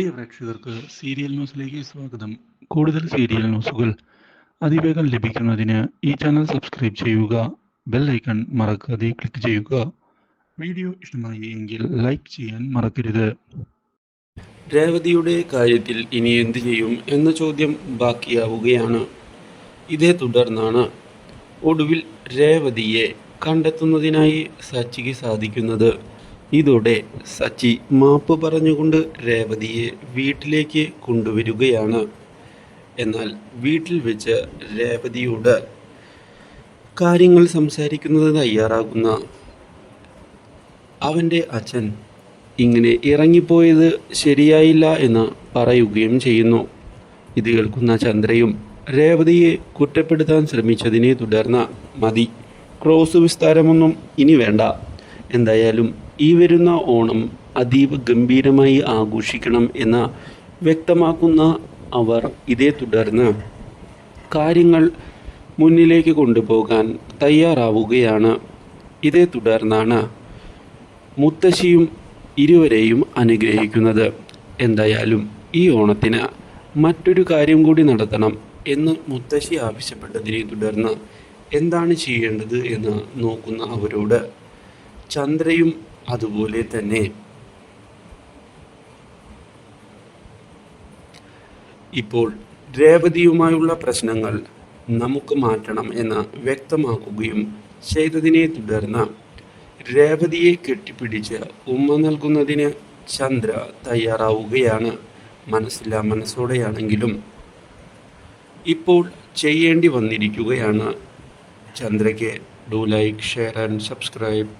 പ്രിയ പ്രേക്ഷകർക്ക് സീരിയൽ ന്യൂസിലേക്ക് സ്വാഗതം. കൂടുതൽ സീരിയൽ ന്യൂസുകൾ അതിവേഗം ലഭിക്കുന്നതിന് ഈ ചാനൽ സബ്സ്ക്രൈബ് ചെയ്യുക ബെൽ ഐക്കൺ മറക്കാതെ ക്ലിക്ക് ചെയ്യുക. വീഡിയോ ഇഷ്ടമായി എങ്കിൽ ലൈക്ക് ചെയ്യാൻ മറക്കരുത്. രേവതിയുടെ കാര്യത്തിൽ ഇനി എന്ത് ചെയ്യും എന്ന ചോദ്യം ബാക്കിയാവുകയാണ്. ഇതേ തുടർന്നാണ് ഒടുവിൽ രേവതിയെ കണ്ടെത്തുന്നതിനായി സച്ചിക്ക് സാധിക്കുന്നത്. ഇതോടെ സച്ചി മാപ്പ് പറഞ്ഞുകൊണ്ട് രേവതിയെ വീട്ടിലേക്ക് കൊണ്ടുവരികയാണ്. എന്നാൽ വീട്ടിൽ വെച്ച് രേവതിയോട് കാര്യങ്ങൾ സംസാരിക്കുന്നത് തയ്യാറാകുന്ന അവന്റെ അച്ഛൻ ഇങ്ങനെ ഇറങ്ങിപ്പോയത് ശരിയായില്ല എന്ന് പറയുകയും ചെയ്യുന്നു. ഇത് കേൾക്കുന്ന ചന്ദ്രയും രേവതിയെ കുറ്റപ്പെടുത്താൻ ശ്രമിച്ചതിനെ തുടർന്ന് മതി. ക്രോസ് വിസ്താരമൊന്നും ഇനി വേണ്ട. എന്തായാലും ഈ വരുന്ന ഓണം അതീവ ഗംഭീരമായി ആഘോഷിക്കണം എന്ന് വ്യക്തമാക്കുന്ന അവർ ഇതേ തുടർന്ന് കാര്യങ്ങൾ മുന്നിലേക്ക് കൊണ്ടുപോകാൻ തയ്യാറാവുകയാണ്. ഇതേ തുടർന്നാണ് മുത്തശ്ശിയും ഇരുവരെയും അനുഗ്രഹിക്കുന്നത്. എന്തായാലും ഈ ഓണത്തിന് മറ്റൊരു കാര്യം കൂടി നടത്തണം എന്ന് മുത്തശ്ശി ആവശ്യപ്പെട്ടതിനെ തുടർന്ന് എന്താണ് ചെയ്യേണ്ടത് എന്ന് നോക്കുന്ന അവരോട് ചന്ദ്രയും അതുപോലെ തന്നെ. ഇപ്പോൾ രേവതിയുമായുള്ള പ്രശ്നങ്ങൾ നമുക്ക് മാറ്റണം എന്ന് വ്യക്തമാക്കുകയും ചെയ്തതിനെ തുടർന്ന് രേവതിയെ കെട്ടിപ്പിടിച്ച് ഉമ്മ നൽകുന്നതിന് ചന്ദ്ര തയ്യാറാവുകയാണ് മനസ്സില്ല മനസ്സോടെയാണെങ്കിലും. ഇപ്പോൾ ചെയ്യേണ്ടി വന്നിരിക്കുകയാണ് ചന്ദ്രയ്ക്ക് do like share and subscribe.